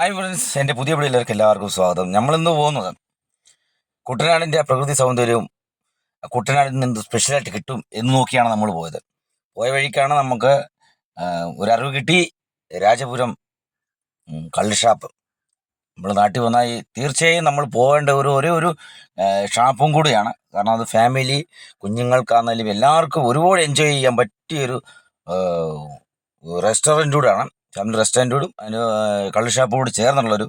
Hi friends എന്റെ പുതിയ പിള്ളേർക്ക് എല്ലാവർക്കും സ്വാഗതം. നമ്മളിന്ന് പോകുന്നത് കുട്ടനാടിന്റെ പ്രകൃതി സൗന്ദര്യവും കുട്ടനാടിൽ നിന്ന് സ്പെഷ്യലായിട്ട് കിട്ടും എന്ന് നോക്കിയാണ് നമ്മൾ പോയത്. പോയ വഴിക്കാണ് നമുക്ക് ഒരറിവ് കിട്ടി. രാജപുരം കള്ളുഷാപ്പ് കള്ള് ഷാപ്പ്. നമ്മൾ നാട്ടിൽ വന്നാൽ തീർച്ചയായും നമ്മൾ പോകേണ്ട ഒരു ഒരേ ഒരു ഷാപ്പും കൂടിയാണ്. കാരണം അത് ഫാമിലി കുഞ്ഞുങ്ങൾക്കാണെങ്കിലും എല്ലാവർക്കും ഒരുപാട് എൻജോയ് ചെയ്യാൻ പറ്റിയൊരു റെസ്റ്റോറന്റ് കൂടെയാണ്. ഫാമിലി റെസ്റ്റോറന്റോടും അതിന് കള്ള് ഷാപ്പോട് ചേർന്നുള്ളൊരു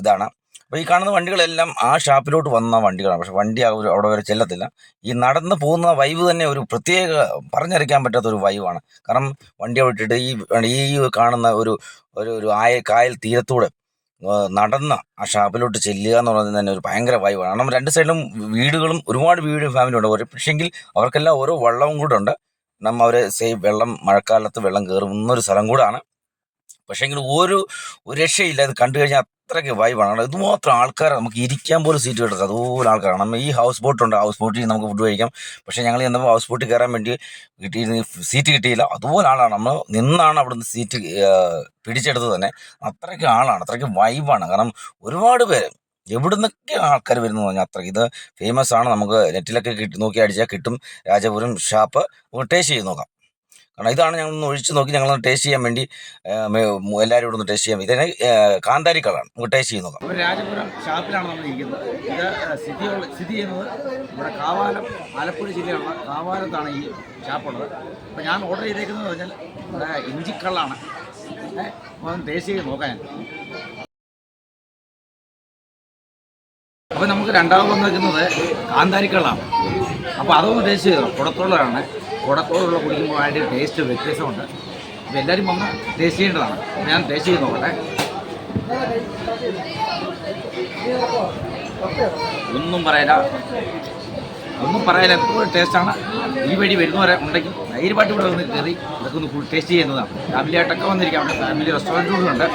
ഇതാണ്. അപ്പോൾ ഈ കാണുന്ന വണ്ടികളെല്ലാം ആ ഷാപ്പിലോട്ട് വന്ന വണ്ടികളാണ്. പക്ഷേ വണ്ടി അവിടെ വരെ ചെല്ലത്തില്ല. ഈ നടന്ന് പോകുന്ന വൈവ് തന്നെ ഒരു പ്രത്യേക പറഞ്ഞറിയിക്കാൻ പറ്റാത്ത ഒരു വൈവാണ് കാരണം വണ്ടി അവിടെ ഈ ഈ കാണുന്ന ഒരു ഒരു ഒരു ആയ കായൽ തീരത്തൂടെ നടന്ന ആ ഷാപ്പിലോട്ട് ചെല്ലുക എന്ന് പറയുന്നത് തന്നെ ഒരു ഭയങ്കര വൈവാണ് കാരണം രണ്ട് സൈഡിലും വീടുകളും ഒരുപാട് വീട് ഫാമിലി ഉണ്ട്. പക്ഷേങ്കിൽ അവർക്കെല്ലാം ഓരോ വള്ളവും കൂടെ ഉണ്ട്. നമ്മൾ അവരെ സേഫ് വെള്ളം മഴക്കാലത്ത് വെള്ളം കയറുന്ന ഒരു സ്ഥലം കൂടാണ്. പക്ഷേങ്കിൽ ഒരു ഒരു രക്ഷയില്ല. ഇത് കണ്ടു കഴിഞ്ഞാൽ അത്രയ്ക്ക് വൈബാണ് ഇത് മാത്രം ആൾക്കാർ നമുക്ക് ഇരിക്കാൻ പോലും സീറ്റ് കിട്ടുന്നത് അതുപോലെ ആൾക്കാരാണ്. നമ്മൾ ഈ ഹൗസ് ബോട്ട് ഉണ്ട്. ഹൗസ് ബോട്ടിൽ നമുക്ക് ഫുഡ് കഴിക്കാം. പക്ഷേ ഞങ്ങൾ ചെന്നപ്പോൾ ഹൗസ് ബോട്ടിൽ കയറാൻ വേണ്ടി കിട്ടി സീറ്റ് കിട്ടിയില്ല. അതുപോലെ ആളാണ്. നമ്മൾ നിന്നാണ് അവിടുന്ന് സീറ്റ് പിടിച്ചെടുത്തത് തന്നെ. അത്രയ്ക്ക് ആളാണ്. അത്രയ്ക്ക് വൈബാണ് കാരണം ഒരുപാട് പേര് എവിടുന്നൊക്കെ ആൾക്കാർ വരുന്നു പറഞ്ഞാൽ അത്ര ഇത് ഫേമസ് ആണ്. നമുക്ക് നെറ്റിലൊക്കെ കിട്ടി നോക്കി അടിച്ചാൽ കിട്ടും. രാജപുരം ഷാപ്പ്. ടേസ്റ്റ് ചെയ്ത് നോക്കാം. കാരണം ഇതാണ് ഞങ്ങൾ ഒന്ന് ഒഴിച്ച് നോക്കി ഞങ്ങൾ ടേസ്റ്റ് ചെയ്യാൻ വേണ്ടി എല്ലാവരും ഇവിടെ ഒന്ന് ടേസ്റ്റ് ചെയ്യാൻ ഇതിനെ കാന്താരി കളാണ് നമുക്ക് ടേസ്റ്റ് ചെയ്ത് നോക്കാം. രാജപുരം ഷാപ്പിലാണ് നമ്മൾ ഇരിക്കുന്നത്. ഇത് സ്ഥിതി സ്ഥിതി ചെയ്യുന്നത് ഇവിടെ കാവാലം ആലപ്പുഴ ജില്ലയുള്ള കാവാലത്താണ് ഈ ഷാപ്പുള്ളത്. അപ്പോൾ ഞാൻ ഓർഡർ ചെയ്തേക്കുന്നത് പറഞ്ഞാൽ ഇവിടെ ഇഞ്ചിക്കള്ളാണ്. ഏഹ് ടേസ്റ്റ് ചെയ്ത് നോക്കാം ഞാൻ. അപ്പോൾ നമുക്ക് രണ്ടാമത് വന്നിരിക്കുന്നത് കാന്താരിക്കള്ളാണ്. അപ്പോൾ അതൊന്ന് ടേസ്റ്റ് ചെയ്തോ കുടത്തോളമാണ് കുടത്തോളുള്ള കുടിക്കുമ്പോൾ അതിന്റെ ടേസ്റ്റ് വ്യത്യാസമുണ്ട്. അപ്പോൾ എല്ലാവരും വന്ന് ടേസ്റ്റ് ചെയ്യേണ്ടതാണ്. ഞാൻ ടേസ്റ്റ് ചെയ്ത് നോക്കട്ടെ. ഒന്നും പറയില്ല ഒന്നും പറയില്ല എത്ര ടേസ്റ്റാണ് ഈ വഴി വരുന്നവരെ ഉണ്ടെങ്കിൽ ധൈര്യമായിട്ട് ഇവിടെ വന്ന് കയറി ഇതൊക്കെ ഒന്ന് ടേസ്റ്റ് ചെയ്യുന്നതാണ്. ഫാമിലി ആയിട്ടൊക്കെ വന്നിരിക്കാം. അവിടെ ഫാമിലി റെസ്റ്റോറന്റുകളുണ്ട്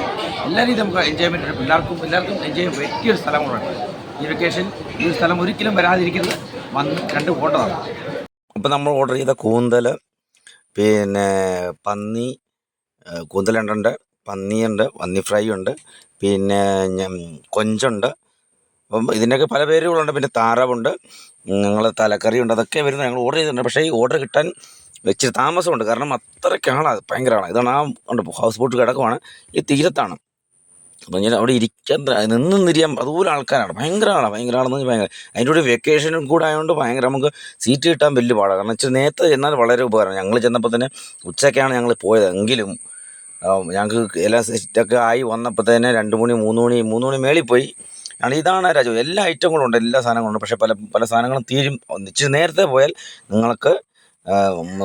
എല്ലാ രീതിയും നമുക്ക് എൻജോയ്മെന്റ് ഉണ്ട്. പിള്ളേർക്കും എല്ലാവർക്കും എൻജോയ് ചെയ്യാൻ പറ്റിയൊരു സ്ഥലം കൂടെ ഈ വെക്കേഷൻ ഈ സ്ഥലം ഒരിക്കലും വരാതിരിക്കുന്നത് വന്ന് കണ്ടു പോകേണ്ടതാണ്. ഇപ്പം നമ്മൾ ഓർഡർ ചെയ്ത കൂന്തൽ പിന്നെ പന്നി കൂന്തലുണ്ടുണ്ട് പന്നിയുണ്ട് പന്നി ഫ്രൈ ഉണ്ട് പിന്നെ കൊഞ്ചുണ്ട്. അപ്പം ഇതിന്റെയൊക്കെ പല പേരുകളുണ്ട്. പിന്നെ താറാവുണ്ട് ഞങ്ങൾ തലക്കറി ഉണ്ട് അതൊക്കെ വരുന്നത് ഞങ്ങൾ ഓർഡർ ചെയ്തിട്ടുണ്ട്. പക്ഷേ ഈ ഓർഡർ കിട്ടാൻ ഇച്ചിരി താമസമുണ്ട്. കാരണം അത്രയ്ക്ക് ആളാണ് ഭയങ്കരമാണ് ഇതാണ് ആ ഉണ്ട് ഹൗസ് ബോട്ട് കിടക്കുവാണ്. ഈ തീരത്താണ്. അപ്പം അവിടെ ഇരിക്കാൻ നിന്ന് നിരിയാൻ അതുപോലെ ആൾക്കാരാണ്. ഭയങ്കര ആളാണ് ഭയങ്കര ആളെന്ന് പറഞ്ഞാൽ ഭയങ്കര അതിന്റെ കൂടെ വെക്കേഷനും കൂടെ ആയതുകൊണ്ട് ഭയങ്കര നമുക്ക് സീറ്റ് കിട്ടാൻ വലിയ പാടാണ് കാരണം വെച്ചാൽ നേരത്തെ ചെന്നാൽ വളരെ ഉപകാരമാണ്. ഞങ്ങൾ ചെന്നപ്പോൾ തന്നെ ഉച്ചയ്ക്കാണ് ഞങ്ങൾ പോയത്. എങ്കിലും ഞങ്ങൾക്ക് എല്ലാ സെറ്റൊക്കെ ആയി വന്നപ്പോൾ തന്നെ രണ്ട് മണി മൂന്ന് മണി മൂന്ന് മണി മേളിൽ പോയി. ആണ് ഇതാണ് രാജു എല്ലാ ഐറ്റങ്ങളും ഉണ്ട്. എല്ലാ സാധനങ്ങളും ഉണ്ട്. പക്ഷേ പല പല സാധനങ്ങളും തീരും. ഇച്ചിരി നേരത്തെ പോയാൽ നിങ്ങൾക്ക്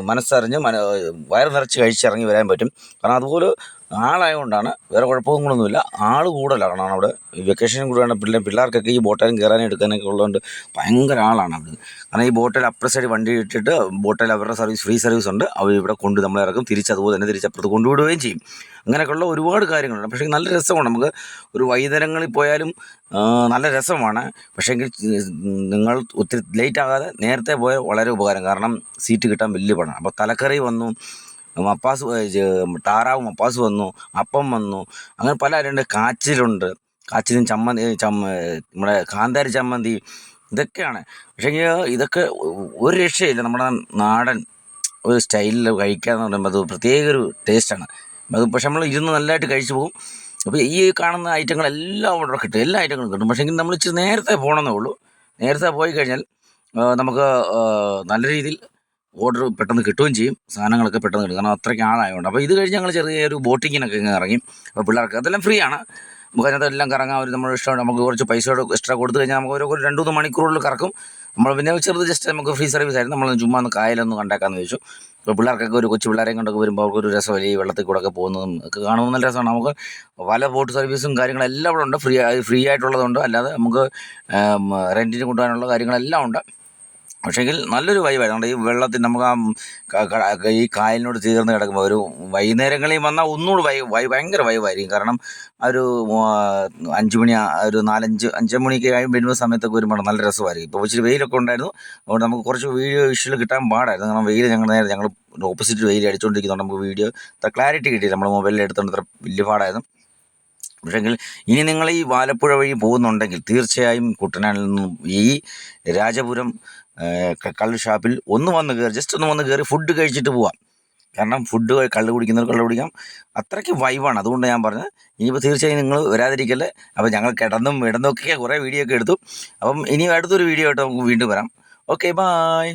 മനസ്സറിഞ്ഞ് മന വയറ് നിറച്ച് കഴിച്ചിറങ്ങി വരാൻ പറ്റും. കാരണം അതുപോലെ ആളായതുകൊണ്ടാണ് വേറെ കുഴപ്പങ്ങളൊന്നുമില്ല ആൾ കൂടുതലാണ്. അവിടെ വെക്കേഷൻ കൂടെയാണ് പിള്ളേർ പിള്ളേർക്കൊക്കെ ഈ ബോട്ടേലും കയറാനും എടുക്കാനൊക്കെ ഉള്ളതുകൊണ്ട് ഭയങ്കര ആളാണ് അവിടെ കാരണം ഈ ബോട്ടിൽ അപ്പുറ സൈഡ് വണ്ടി ഇട്ടിട്ട് ബോട്ടിൽ അവരുടെ സർവീസ് ഫ്രീ സർവീസ് ഉണ്ട്. അവർ ഇവിടെ കൊണ്ട് നമ്മളെ ഇറക്കും. തിരിച്ച് അതുപോലെ തന്നെ തിരിച്ചപ്പുറത്ത് കൊണ്ടുവിടുകയും ചെയ്യും. അങ്ങനെയൊക്കെയുള്ള ഒരുപാട് കാര്യങ്ങളുണ്ട്. പക്ഷേ നല്ല രസമാണ്. നമുക്ക് ഒരു വൈകുന്നേരങ്ങളിൽ പോയാലും നല്ല രസമാണ്. പക്ഷേ എങ്കിൽ നിങ്ങൾ ഒത്തിരി ലേറ്റ് ആകാതെ നേരത്തെ പോയാൽ വളരെ ഉപകാരം. കാരണം സീറ്റ് കിട്ടാൻ വലിയ പണം അപ്പോൾ തലക്കറി വന്നു മപ്പാസ് താറാവ് മപ്പാസ് വന്നു അപ്പം വന്നു. അങ്ങനെ പല അരുണ്ട് കാച്ചിലുണ്ട്. കാച്ചിലും ചമ്മന്തി ചമ്മ നമ്മുടെ കാന്താരി ചമ്മന്തി ഇതൊക്കെയാണ്. പക്ഷേ ഇതൊക്കെ ഒരു രക്ഷയില്ല. നമ്മുടെ നാടൻ ഒരു സ്റ്റൈലിൽ കഴിക്കുക എന്ന് പറയുമ്പോൾ അത് പ്രത്യേക ഒരു ടേസ്റ്റാണ്. അത് പക്ഷെ നമ്മൾ ഇരുന്ന് നല്ലതായിട്ട് കഴിച്ചു പോകും അപ്പോൾ ഈ കാണുന്ന ഐറ്റങ്ങളെല്ലാം അവിടെ കിട്ടും. എല്ലാ ഐറ്റങ്ങളും കിട്ടും. പക്ഷേ നമ്മൾ ഇച്ചിരി നേരത്തെ പോകണമെന്നേ ഉള്ളൂ. നേരത്തെ പോയി കഴിഞ്ഞാൽ നമുക്ക് നല്ല രീതിയിൽ ഓർഡർ പെട്ടെന്ന് കിട്ടുകയും ചെയ്യും. സാധനങ്ങളൊക്കെ പെട്ടെന്ന് കിട്ടും. കാരണം അത്രയ്ക്ക് ആളായതുകൊണ്ട്. അപ്പോൾ ഇത് കഴിഞ്ഞ് ഞങ്ങൾ ചെറിയൊരു ബോട്ടിങ്ങിനൊക്കെ ഇങ്ങനെ ഇറങ്ങി. അപ്പോൾ പിള്ളേർക്ക് അതെല്ലാം ഫ്രീ ആണ്. നമുക്ക് അതിനകത്തെല്ലാം കറങ്ങാൻ അവർ നമ്മുടെ ഇഷ്ടം നമുക്ക് കുറച്ച് പൈസ എക്സ്ട്രാ കൊടുത്തു കഴിഞ്ഞാൽ നമുക്ക് ഒരു രണ്ട് മൂന്ന് മണിക്കൂറുകളിൽ കറക്കും. നമ്മൾ പിന്നെ ചെറുത് ജസ്റ്റ് നമുക്ക് ഫ്രീ സർവീസ് ആയിരുന്നു. നമ്മൾ ചുമ്മാ ഒന്ന് കായലൊന്ന് കണ്ടേക്കാന്ന് ചോദിച്ചു. അപ്പോൾ പിള്ളേർക്കൊക്കെ ഒരു കൊച്ചു പിള്ളേരെയും കൊണ്ടൊക്കെ വരുമ്പോൾ അവർക്ക് ഒരു രസമല്ലേ ഈ വെള്ളത്തിൽ കൂടെ ഒക്കെ പോകുന്നതും ഒക്കെ കാണുമ്പോൾ നല്ല രസമാണ്. നമുക്ക് പല ബോട്ട് സർവീസും കാര്യങ്ങളെല്ലാം ഇവിടെ ഉണ്ട്. ഫ്രീ ഫ്രീ ആയിട്ടുള്ളതുണ്ട്. അല്ലാതെ നമുക്ക് റെന്റിന് കൊണ്ടുപോകാനുള്ള കാര്യങ്ങളെല്ലാം ഉണ്ട്. പക്ഷേങ്കിൽ നല്ലൊരു വൈബ് ആയിരുന്നു. ഈ വെള്ളത്തിൽ നമുക്ക് ആ ഈ കായലിനോട് ചേർന്ന് കിടക്കുമ്പോൾ ഒരു വൈകുന്നേരങ്ങളിൽ വന്നാൽ ഒന്നുകൂടി വൈ വൈ ഭയങ്കര വൈബായിരിക്കും കാരണം ഒരു അഞ്ച് മണി ഒരു നാലഞ്ച് അഞ്ച് മണിക്ക് ആയി വരുന്ന സമയത്തൊക്കെ വരുമ്പോൾ നല്ല രസമായിരിക്കും. ഇപ്പോൾ ഇച്ചിരി വെയിലൊക്കെ ഉണ്ടായിരുന്നു. അതുകൊണ്ട് നമുക്ക് കുറച്ച് വീഡിയോ ഇഷ്യൂ കിട്ടാൻ പാടായിരുന്നു. കാരണം വെയിൽ ഞങ്ങൾ നേരെ ഞങ്ങൾ ഓപ്പോസിറ്റ് വെയിൽ അടിച്ചുകൊണ്ടിരിക്കുന്നുണ്ട് നമുക്ക് വീഡിയോ ക്ലാരിറ്റി കിട്ടിയില്ല. നമ്മൾ മൊബൈലിൽ എടുത്തുകൊണ്ട് അത്ര വലിയ പാടായിരുന്നു. പക്ഷെങ്കിൽ ഇനി നിങ്ങൾ ഈ വാലപ്പുഴ വഴി പോകുന്നുണ്ടെങ്കിൽ തീർച്ചയായും കുട്ടനാട്ടിൽ നിന്നും ഈ രാജപുരം കള്ള് ഷാപ്പിൽ ഒന്ന് വന്ന് കയറി ജസ്റ്റ് ഒന്ന് വന്ന് കയറി ഫുഡ് കഴിച്ചിട്ട് പോവാം. കാരണം ഫുഡ് കള്ള് കുടിക്കുന്നവർ കള്ള് കുടിക്കാം. അത്രയ്ക്ക് വൈവാണ് അതുകൊണ്ട് ഞാൻ പറഞ്ഞത് ഇനിയിപ്പോൾ തീർച്ചയായും നിങ്ങൾ വരാതിരിക്കല്ലേ. അപ്പോൾ ഞങ്ങൾ കിടന്നും ഇടന്നൊക്കെ കുറേ വീഡിയോ ഒക്കെ എടുത്തു. അപ്പം ഇനി അടുത്തൊരു വീഡിയോ ആയിട്ട് നമുക്ക് വീണ്ടും വരാം. Okay bye